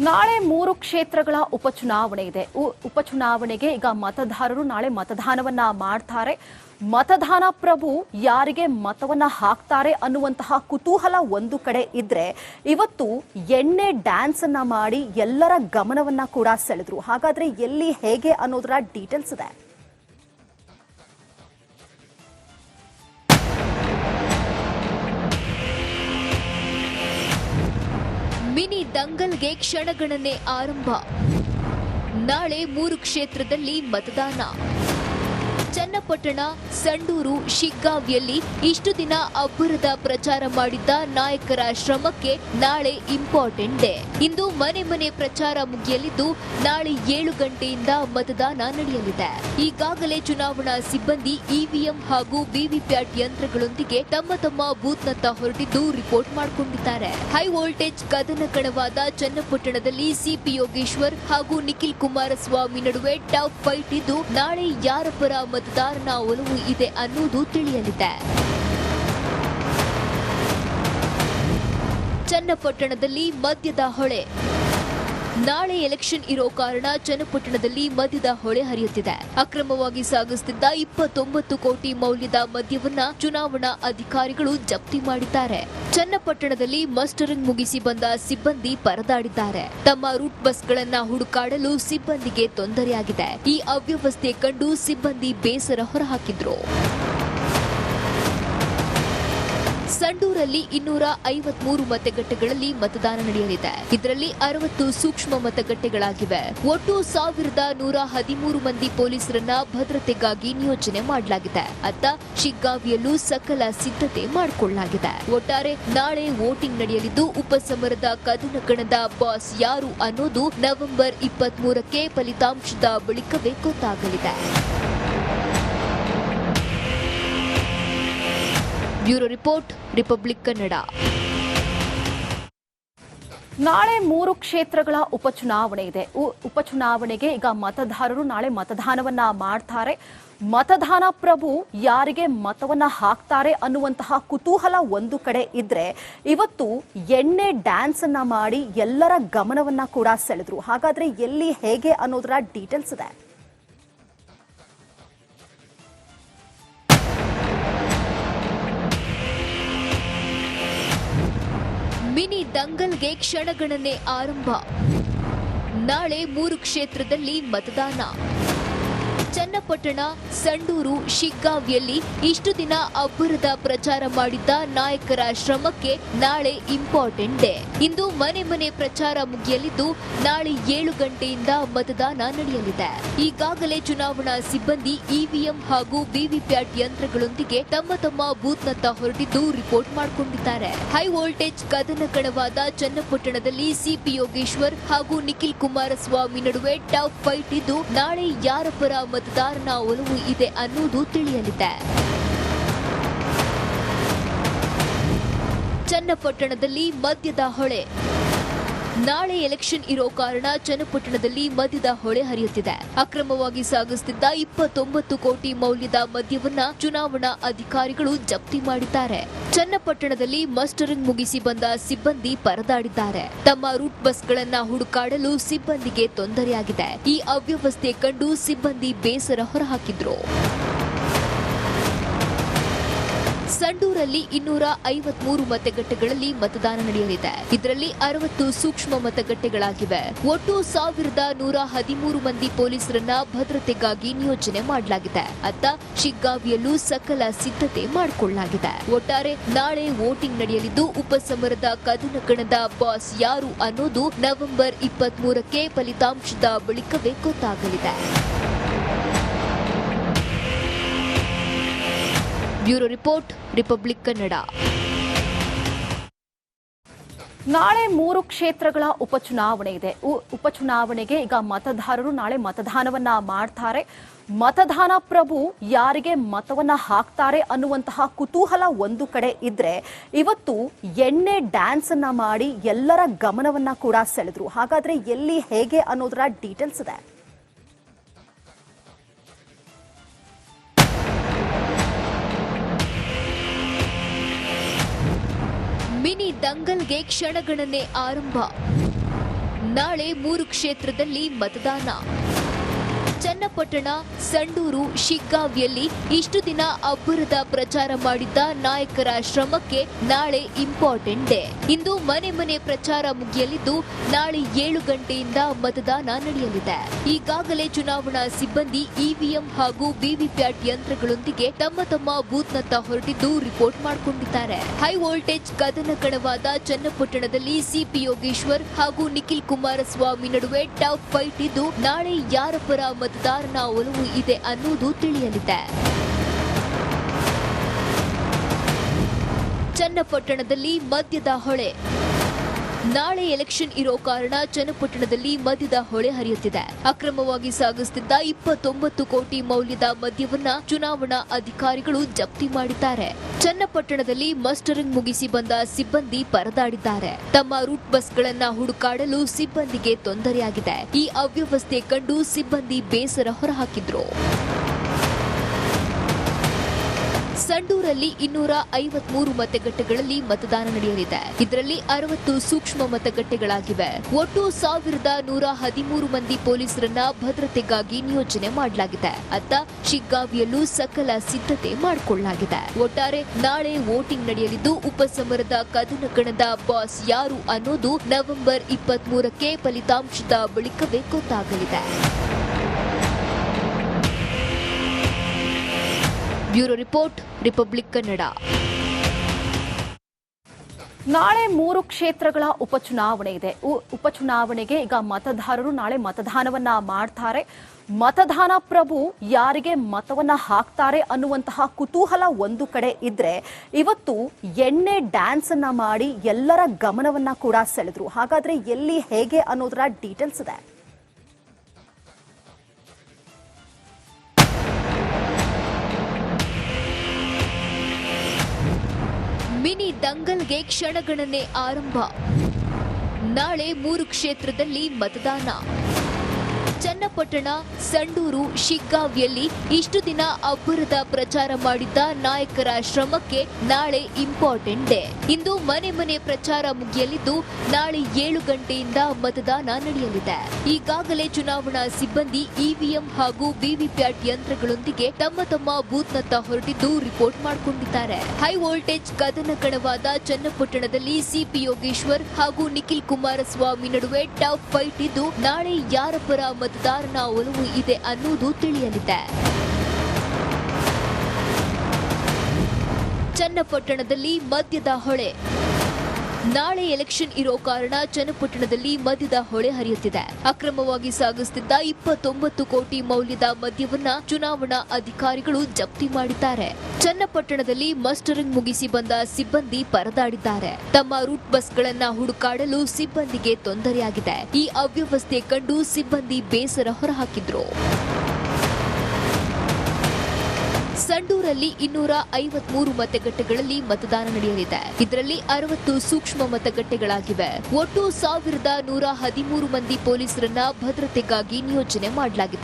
ನಾಳೆ ಮೂರು ಕ್ಷೇತ್ರಗಳ ಉಪಚುನಾವಣೆ ಇದೆ. ಉಪಚುನಾವಣೆಗೆ ಈಗ ಮತದಾರರು ನಾಳೆ ಮತದಾನವನ್ನ ಮಾಡ್ತಾರೆ. ಮತದಾನ ಪ್ರಭು ಯಾರಿಗೆ ಮತವನ್ನ ಹಾಕ್ತಾರೆ ಅನ್ನುವಂತಹ ಕುತೂಹಲ ಒಂದು ಕಡೆ ಇದ್ರೆ ಇವತ್ತು ಎಣ್ಣೆ ಡ್ಯಾನ್ಸ್ ಅನ್ನ ಮಾಡಿ ಎಲ್ಲರ ಗಮನವನ್ನ ಕೂಡ ಸೆಳೆದ್ರು. ಹಾಗಾದ್ರೆ ಎಲ್ಲಿ ಹೇಗೆ ಅನ್ನೋದರ ಡೀಟೇಲ್ಸ್ ಇದೆ. ಮಿನಿ ದಂಗಲ್ಗೆ ಕ್ಷಣಗಣನೆ ಆರಂಭ. ನಾಳೆ ಮೂರು ಕ್ಷೇತ್ರದಲ್ಲಿ ಮತದಾನ. ಚನ್ನಪಟ್ಟಣ, ಸಂಡೂರು, ಶಿಗ್ಗಾವಿಯಲ್ಲಿ ಇಷ್ಟು ದಿನ ಅಬ್ಬರದ ಪ್ರಚಾರ ಮಾಡಿದ್ದ ನಾಯಕರ ಶ್ರಮಕ್ಕೆ ನಾಳೆ ಇಂಪಾರ್ಟೆಂಟ್ ಡೇ. ಇಂದು ಮನೆ ಮನೆ ಪ್ರಚಾರ ಮುಗಿಯಲಿದ್ದು ನಾಳೆ ಏಳು ಗಂಟೆಯಿಂದ ಮತದಾನ ನಡೆಯಲಿದೆ. ಈಗಾಗಲೇ ಚುನಾವಣಾ ಸಿಬ್ಬಂದಿ, ಇವಿಎಂ ಹಾಗೂ ವಿವಿಪ್ಯಾಟ್ ಯಂತ್ರಗಳೊಂದಿಗೆ ತಮ್ಮ ತಮ್ಮ ಬೂತ್ನತ್ತ ಹೊರಟಿದ್ದು ರಿಪೋರ್ಟ್ ಮಾಡಿಕೊಂಡಿದ್ದಾರೆ. ಹೈ ವೋಲ್ಟೇಜ್ ಕದನ ಕಣವಾದ ಚನ್ನಪಟ್ಟಣದಲ್ಲಿ ಸಿಪಿ ಯೋಗೇಶ್ವರ್ ಹಾಗೂ ನಿಖಿಲ್ ಕುಮಾರಸ್ವಾಮಿ ನಡುವೆ ಟಾಪ್ ಫೈಟ್ ಇದ್ದು ನಾಳೆ ಯಾರ ಪರ ಮತದಾರನ ಒಲವು ಇದೆ ಅನ್ನೋದು ತಿಳಿಯಲಿದೆ. ಚನ್ನಪಟ್ಟಣದಲ್ಲಿ ಮದ್ಯದ ಹೊಳೆ. ನಾಳೆ ಎಲೆಕ್ಷನ್ ಇರೋ ಕಾರಣ ಚನ್ನಪಟ್ಟಣದಲ್ಲಿ ಮದ್ಯದ ಹೊಳೆ ಹರಿಯುತ್ತಿದೆ. ಅಕ್ರಮವಾಗಿ ಸಾಗಿಸುತ್ತಿದ್ದ ಇಪ್ಪತ್ತೊಂಬತ್ತು ಕೋಟಿ ಮೌಲ್ಯದ ಮದ್ಯವನ್ನ ಚುನಾವಣಾ ಅಧಿಕಾರಿಗಳು ಜಪ್ತಿ ಮಾಡಿದ್ದಾರೆ. ಚನ್ನಪಟ್ಟಣದಲ್ಲಿ ಮಸ್ಟರಿಂಗ್ ಮುಗಿಸಿ ಬಂದ ಸಿಬ್ಬಂದಿ ಪರದಾಡಿದ್ದಾರೆ. ತಮ್ಮ ರೂಟ್ ಬಸ್ಗಳನ್ನ ಹುಡುಕಾಡಲು ಸಿಬ್ಬಂದಿಗೆ ತೊಂದರೆಯಾಗಿದೆ. ಈ ಅವ್ಯವಸ್ಥೆ ಕಂಡು ಸಿಬ್ಬಂದಿ ಬೇಸರ ಹೊರಹಾಕಿದ್ರು. ಸಂಡೂರಲ್ಲಿ ಇನ್ನೂರ ಐವತ್ಮೂರು ಮತಗಟ್ಟೆಗಳಲ್ಲಿ ಮತದಾನ ನಡೆಯಲಿದೆ. ಇದರಲ್ಲಿ ಅರವತ್ತು ಸೂಕ್ಷ್ಮ ಮತಗಟ್ಟೆಗಳಾಗಿವೆ. ಒಟ್ಟು ಸಾವಿರದ ನೂರ ಹದಿಮೂರು ಮಂದಿ ಪೊಲೀಸರನ್ನ ಭದ್ರತೆಗಾಗಿ ನಿಯೋಜನೆ ಮಾಡಲಾಗಿದೆ. ಅತ್ತ ಶಿಗ್ಗಾವಿಯಲ್ಲೂ ಸಕಲ ಸಿದ್ಧತೆ ಮಾಡಿಕೊಳ್ಳಲಾಗಿದೆ. ಒಟ್ಟಾರೆ ನಾಳೆ ವೋಟಿಂಗ್ ನಡೆಯಲಿದ್ದು ಉಪಸಮರದ ಕದನ ಕಣದ ಬಾಸ್ ಯಾರು ಅನ್ನೋದು ನವೆಂಬರ್ ಇಪ್ಪತ್ಮೂರಕ್ಕೆ ಫಲಿತಾಂಶದ ಬಳಿಕವೇ ಗೊತ್ತಾಗಲಿದೆ. Bureau report, Republic Kannada. ನಾಳೆ ಮೂರು ಕ್ಷೇತ್ರಗಳ ಉಪಚುನಾವಣೆ ಇದೆ. ಉಪಚುನಾವಣೆಗೆ ಈಗ ಮತದಾರರು ನಾಳೆ ಮತದಾನವನ್ನ ಮಾಡ್ತಾರೆ. ಮತದಾನ ಪ್ರಭು ಯಾರಿಗೆ ಮತವನ್ನ ಹಾಕ್ತಾರೆ ಅನ್ನುವಂತಹ ಕುತೂಹಲ ಒಂದು ಕಡೆ ಇದ್ರೆ ಇವತ್ತು ಎಣ್ಣೆ ಡ್ಯಾನ್ಸ್ ಅನ್ನ ಮಾಡಿ ಎಲ್ಲರ ಗಮನವನ್ನ ಕೂಡ ಸೆಳೆದ್ರು. ಹಾಗಾದ್ರೆ ಎಲ್ಲಿ ಹೇಗೆ ಅನ್ನೋದರ ಡೀಟೇಲ್ಸ್ ಇದೆ. ಮಿನಿ ದಂಗಲ್ಗೆ ಕ್ಷಣಗಣನೆ ಆರಂಭ. ನಾಳೆ ಮೂರು ಕ್ಷೇತ್ರದಲ್ಲಿ ಮತದಾನ. ಚನ್ನಪಟ್ಟಣ, ಸಂಡೂರು, ಶಿಗ್ಗಾವಿಯಲ್ಲಿ ಇಷ್ಟು ದಿನ ಅಬ್ಬರದ ಪ್ರಚಾರ ಮಾಡಿದ್ದ ನಾಯಕರ ಶ್ರಮಕ್ಕೆ ನಾಳೆ ಇಂಪಾರ್ಟೆಂಟ್ ಡೇ. ಇಂದು ಮನೆ ಮನೆ ಪ್ರಚಾರ ಮುಗಿಯಲಿದ್ದು ನಾಳೆ ಏಳು ಗಂಟೆಯಿಂದ ಮತದಾನ ನಡೆಯಲಿದೆ. ಈಗಾಗಲೇ ಚುನಾವಣಾ ಸಿಬ್ಬಂದಿ, ಇವಿಎಂ ಹಾಗೂ ವಿವಿಪ್ಯಾಟ್ ಯಂತ್ರಗಳೊಂದಿಗೆ ತಮ್ಮ ತಮ್ಮ ಬೂತ್ನತ್ತ ಹೊರಟಿದ್ದು ರಿಪೋರ್ಟ್ ಮಾಡಿಕೊಂಡಿದ್ದಾರೆ. ಹೈ ವೋಲ್ಟೇಜ್ ಕದನ ಕಣವಾದ ಚನ್ನಪಟ್ಟಣದಲ್ಲಿ ಸಿಪಿ ಯೋಗೇಶ್ವರ್ ಹಾಗೂ ನಿಖಿಲ್ ಕುಮಾರಸ್ವಾಮಿ ನಡುವೆ ಟಫ್ ಫೈಟ್ ಇದ್ದು ನಾಳೆ ಯಾರ ಪರ ಮತದಾರನ ಒಲವು ಇದೆ ಅನ್ನುವುದು ತಿಳಿಯಲಿದೆ. ಚನ್ನಪಟ್ಟಣದಲ್ಲಿ ಮದ್ಯದ ಹೊಳೆ. ನಾಳೆ ಎಲೆಕ್ಷನ್ ಇರೋ ಕಾರಣ ಚನ್ನಪಟ್ಟಣದಲ್ಲಿ ಮದ್ಯದ ಹೊಳೆ ಹರಿಯುತ್ತಿದೆ. ಅಕ್ರಮವಾಗಿ ಸಾಗಿಸುತ್ತಿದ್ದ ಇಪ್ಪತ್ತೊಂಬತ್ತು ಕೋಟಿ ಮೌಲ್ಯದ ಮದ್ಯವನ್ನ ಚುನಾವಣಾ ಅಧಿಕಾರಿಗಳು ಜಪ್ತಿ ಮಾಡಿದ್ದಾರೆ. ಚನ್ನಪಟ್ಟಣದಲ್ಲಿ ಮಸ್ಟರಿಂಗ್ ಮುಗಿಸಿ ಬಂದ ಸಿಬ್ಬಂದಿ ಪರದಾಡಿದ್ದಾರೆ. ತಮ್ಮ ರೂಟ್ ಬಸ್ಗಳನ್ನ ಹುಡುಕಾಡಲು ಸಿಬ್ಬಂದಿಗೆ ತೊಂದರೆಯಾಗಿದೆ. ಈ ಅವ್ಯವಸ್ಥೆ ಕಂಡು ಸಿಬ್ಬಂದಿ ಬೇಸರ ಹೊರಹಾಕಿದ್ರು. ಸಂಡೂರಲ್ಲಿ ಇನ್ನೂರ ಐವತ್ಮೂರು ಮತಗಟ್ಟೆಗಳಲ್ಲಿ ಮತದಾನ ನಡೆಯಲಿದೆ. ಇದರಲ್ಲಿ ಅರವತ್ತು ಸೂಕ್ಷ್ಮ ಮತಗಟ್ಟೆಗಳಾಗಿವೆ. ಒಟ್ಟು ಸಾವಿರದ ನೂರ ಹದಿಮೂರು ಮಂದಿ ಪೊಲೀಸರನ್ನ ಭದ್ರತೆಗಾಗಿ ನಿಯೋಜನೆ ಮಾಡಲಾಗಿದೆ. ಅತ್ತ ಶಿಗ್ಗಾವಿಯಲ್ಲೂ ಸಕಲ ಸಿದ್ಧತೆ ಮಾಡಿಕೊಳ್ಳಲಾಗಿದೆ. ಒಟ್ಟಾರೆ ನಾಳೆ ವೋಟಿಂಗ್ ನಡೆಯಲಿದ್ದು ಉಪಸಮರದ ಕದನ ಕಣದ ಬಾಸ್ ಯಾರು ಅನ್ನೋದು ನವೆಂಬರ್ ಇಪ್ಪತ್ಮೂರಕ್ಕೆ ಫಲಿತಾಂಶದ ಬಳಿಕವೇ ಗೊತ್ತಾಗಲಿದೆ. Bureau report, Republic Kannada. ನಾಳೆ ಮೂರು ಕ್ಷೇತ್ರಗಳ ಉಪಚುನಾವಣೆ ಇದೆ. ಉಪಚುನಾವಣೆಗೆ ಈಗ ಮತದಾರರು ನಾಳೆ ಮತದಾನವನ್ನ ಮಾಡ್ತಾರೆ. ಮತದಾನ ಪ್ರಭು ಯಾರಿಗೆ ಮತವನ್ನ ಹಾಕ್ತಾರೆ ಅನ್ನುವಂತಹ ಕುತೂಹಲ ಒಂದು ಕಡೆ ಇದ್ರೆ ಇವತ್ತು ಎಣ್ಣೆ ಡ್ಯಾನ್ಸ್ ಅನ್ನ ಮಾಡಿ ಎಲ್ಲರ ಗಮನವನ್ನ ಕೂಡ ಸೆಳೆದ್ರು. ಹಾಗಾದ್ರೆ ಎಲ್ಲಿ ಹೇಗೆ ಅನ್ನೋದರ ಡೀಟೇಲ್ಸ್ ಇದೆ. ದಂಗಲ್ಗೆ ಕ್ಷಣಗಣನೆ ಆರಂಭ. ನಾಳೆ ಮೂರು ಕ್ಷೇತ್ರದಲ್ಲಿ ಮತದಾನ. ಚನ್ನಪಟ್ಟಣ, ಸಂಡೂರು, ಶಿಗ್ಗಾವಿಯಲ್ಲಿ ಇಷ್ಟು ದಿನ ಅಬ್ಬರದ ಪ್ರಚಾರ ಮಾಡಿದ್ದ ನಾಯಕರ ಶ್ರಮಕ್ಕೆ ನಾಳೆ ಇಂಪಾರ್ಟೆಂಟ್ ಡೇ. ಇಂದು ಮನೆ ಮನೆ ಪ್ರಚಾರ ಮುಗಿಯಲಿದ್ದು ನಾಳೆ ಏಳು ಗಂಟೆಯಿಂದ ಮತದಾನ ನಡೆಯಲಿದೆ. ಈಗಾಗಲೇ ಚುನಾವಣಾ ಸಿಬ್ಬಂದಿ, ಇವಿಎಂ ಹಾಗೂ ವಿವಿಪ್ಯಾಟ್ ಯಂತ್ರಗಳೊಂದಿಗೆ ತಮ್ಮ ತಮ್ಮ ಬೂತ್ನತ್ತ ಹೊರಟಿದ್ದು ರಿಪೋರ್ಟ್ ಮಾಡಿಕೊಂಡಿದ್ದಾರೆ. ಹೈ ವೋಲ್ಟೇಜ್ ಕದನ ಕಣವಾದ ಚನ್ನಪಟ್ಟಣದಲ್ಲಿ ಸಿಪಿ ಯೋಗೇಶ್ವರ್ ಹಾಗೂ ನಿಖಿಲ್ ಕುಮಾರಸ್ವಾಮಿ ನಡುವೆ ಟಫ್ ಫೈಟ್ ಇದ್ದು ನಾಳೆ ಯಾರ ಪರ ಮತದಾರನ ಒಲವು ಇದೆ ಅನ್ನೋದು ತಿಳಿಯಲಿದೆ. ಚನ್ನಪಟ್ಟಣದಲ್ಲಿ ಮದ್ಯದ ಹೊಳೆ. ನಾಳೆ ಎಲೆಕ್ಷನ್ ಇರೋ ಕಾರಣ ಚನ್ನಪಟ್ಟಣದಲ್ಲಿ ಮದ್ಯದ ಹೊಳೆ ಹರಿಯುತ್ತಿದೆ. ಅಕ್ರಮವಾಗಿ ಸಾಗಿಸುತ್ತಿದ್ದ ಇಪ್ಪತ್ತೊಂಬತ್ತು ಕೋಟಿ ಮೌಲ್ಯದ ಮದ್ಯವನ್ನ ಚುನಾವಣಾ ಅಧಿಕಾರಿಗಳು ಜಪ್ತಿ ಮಾಡಿದ್ದಾರೆ. ಚನ್ನಪಟ್ಟಣದಲ್ಲಿ ಮಸ್ಟರಿಂಗ್ ಮುಗಿಸಿ ಬಂದ ಸಿಬ್ಬಂದಿ ಪರದಾಡಿದ್ದಾರೆ. ತಮ್ಮ ರೂಟ್ ಬಸ್ಗಳನ್ನ ಹುಡುಕಾಡಲು ಸಿಬ್ಬಂದಿಗೆ ತೊಂದರೆಯಾಗಿದೆ. ಈ ಅವ್ಯವಸ್ಥೆ ಕಂಡು ಸಿಬ್ಬಂದಿ ಬೇಸರ ಹೊರಹಾಕಿದ್ರು. ಸಂಡೂರಲ್ಲಿ ಇನ್ನೂರ ಐವತ್ಮೂರು ಮತಗಟ್ಟೆಗಳಲ್ಲಿ ಮತದಾನ ನಡೆಯಲಿದೆ. ಇದರಲ್ಲಿ ಅರವತ್ತು ಸೂಕ್ಷ್ಮ ಮತಗಟ್ಟೆಗಳಾಗಿವೆ. ಒಟ್ಟು ಸಾವಿರದ ನೂರ ಹದಿಮೂರು ಮಂದಿ ಪೊಲೀಸರನ್ನ ಭದ್ರತೆಗಾಗಿ ನಿಯೋಜನೆ ಮಾಡಲಾಗಿದೆ. ಅತ್ತ ಶಿಗ್ಗಾವಿಯಲ್ಲೂ ಸಕಲ ಸಿದ್ಧತೆ ಮಾಡಿಕೊಳ್ಳಲಾಗಿದೆ. ಒಟ್ಟಾರೆ ನಾಳೆ ವೋಟಿಂಗ್ ನಡೆಯಲಿದ್ದು ಉಪಸಮರದ ಕದನಕಣದ ಬಾಸ್ ಯಾರು ಅನ್ನೋದು ನವೆಂಬರ್ ಇಪ್ಪತ್ಮೂರಕ್ಕೆ ಫಲಿತಾಂಶದ ಬಳಿಕವೇ ಗೊತ್ತಾಗಲಿದೆ. Bureau report, Republic Kannada. ನಾಳೆ ಮೂರು ಕ್ಷೇತ್ರಗಳ ಉಪಚುನಾವಣೆ ಇದೆ. ಉಪಚುನಾವಣೆಗೆ ಈಗ ಮತದಾರರು ನಾಳೆ ಮತದಾನವನ್ನ ಮಾಡ್ತಾರೆ. ಮತದಾನ ಪ್ರಭು ಯಾರಿಗೆ ಮತವನ್ನ ಹಾಕ್ತಾರೆ ಅನ್ನುವಂತಹ ಕುತೂಹಲ ಒಂದು ಕಡೆ ಇದ್ರೆ ಇವತ್ತು ಎಣ್ಣೆ ಡ್ಯಾನ್ಸ್ ಅನ್ನ ಮಾಡಿ ಎಲ್ಲರ ಗಮನವನ್ನ ಕೂಡ ಸೆಳೆದ್ರು. ಹಾಗಾದ್ರೆ ಎಲ್ಲಿ ಹೇಗೆ ಅನ್ನೋದರ ಡೀಟೇಲ್ಸ್ ಇದೆ. ಮಿನಿ ದಂಗಲ್ಗೆ ಕ್ಷಣಗಣನೆ ಆರಂಭ. ನಾಳೆ ಮೂರು ಕ್ಷೇತ್ರದಲ್ಲಿ ಮತದಾನ. ಚನ್ನಪಟ್ಟಣ, ಸಂಡೂರು, ಶಿಗ್ಗಾವಿಯಲ್ಲಿ ಇಷ್ಟು ದಿನ ಅಬ್ಬರದ ಪ್ರಚಾರ ಮಾಡಿದ್ದ ನಾಯಕರ ಶ್ರಮಕ್ಕೆ ನಾಳೆ ಇಂಪಾರ್ಟೆಂಟ್ ಡೇ. ಇಂದು ಮನೆ ಮನೆ ಪ್ರಚಾರ ಮುಗಿಯಲಿದ್ದು ನಾಳೆ ಏಳು ಗಂಟೆಯಿಂದ ಮತದಾನ ನಡೆಯಲಿದೆ. ಈಗಾಗಲೇ ಚುನಾವಣಾ ಸಿಬ್ಬಂದಿ, ಇವಿಎಂ ಹಾಗೂ ವಿವಿಪ್ಯಾಟ್ ಯಂತ್ರಗಳೊಂದಿಗೆ ತಮ್ಮ ತಮ್ಮ ಬೂತ್ನತ್ತ ಹೊರಟಿದ್ದು ರಿಪೋರ್ಟ್ ಮಾಡಿಕೊಂಡಿದ್ದಾರೆ. ಹೈ ವೋಲ್ಟೇಜ್ ಕದನ ಕಣವಾದ ಚನ್ನಪಟ್ಟಣದಲ್ಲಿ ಸಿಪಿ ಯೋಗೇಶ್ವರ್ ಹಾಗೂ ನಿಖಿಲ್ ಕುಮಾರಸ್ವಾಮಿ ನಡುವೆ ಟಫ್ ಫೈಟ್ ಇದ್ದು ನಾಳೆ ಯಾರ ಪರ ಮತದಾರನ ಒಲವು ಇದೆ ಅನ್ನೋದು ತಿಳಿಯಲಿದೆ. ಚನ್ನಪಟ್ಟಣದಲ್ಲಿ ಮದ್ಯದ ಹೊಳೆ. ನಾಳೆ ಎಲೆಕ್ಷನ್ ಇರೋ ಕಾರಣ ಚನ್ನಪಟ್ಟಣದಲ್ಲಿ ಮದ್ಯದ ಹೊಳೆ ಹರಿಯುತ್ತಿದೆ. ಅಕ್ರಮವಾಗಿ ಸಾಗಿಸುತ್ತಿದ್ದ ಇಪ್ಪತ್ತೊಂಬತ್ತು ಕೋಟಿ ಮೌಲ್ಯದ ಮದ್ಯವನ್ನ ಚುನಾವಣಾ ಅಧಿಕಾರಿಗಳು ಜಪ್ತಿ ಮಾಡಿದ್ದಾರೆ. ಚನ್ನಪಟ್ಟಣದಲ್ಲಿ ಮಸ್ಟರಿಂಗ್ ಮುಗಿಸಿ ಬಂದ ಸಿಬ್ಬಂದಿ ಪರದಾಡಿದ್ದಾರೆ. ತಮ್ಮ ರೂಟ್ ಬಸ್ಗಳನ್ನ ಹುಡುಕಾಡಲು ಸಿಬ್ಬಂದಿಗೆ ತೊಂದರೆಯಾಗಿದೆ. ಈ ಅವ್ಯವಸ್ಥೆ ಕಂಡು ಸಿಬ್ಬಂದಿ ಬೇಸರ ಹೊರಹಾಕಿದ್ರು. ಸಂಡೂರಲ್ಲಿ ಇನ್ನೂರ ಐವತ್ಮೂರು ಮತಗಟ್ಟೆಗಳಲ್ಲಿ ಮತದಾನ ನಡೆಯಲಿದೆ. ಇದರಲ್ಲಿ ಅರವತ್ತು ಸೂಕ್ಷ್ಮ ಮತಗಟ್ಟೆಗಳಾಗಿವೆ. ಒಟ್ಟು ಸಾವಿರದ ನೂರ ಹದಿಮೂರು ಮಂದಿ ಪೊಲೀಸರನ್ನ ಭದ್ರತೆಗಾಗಿ ನಿಯೋಜನೆ ಮಾಡಲಾಗಿದೆ.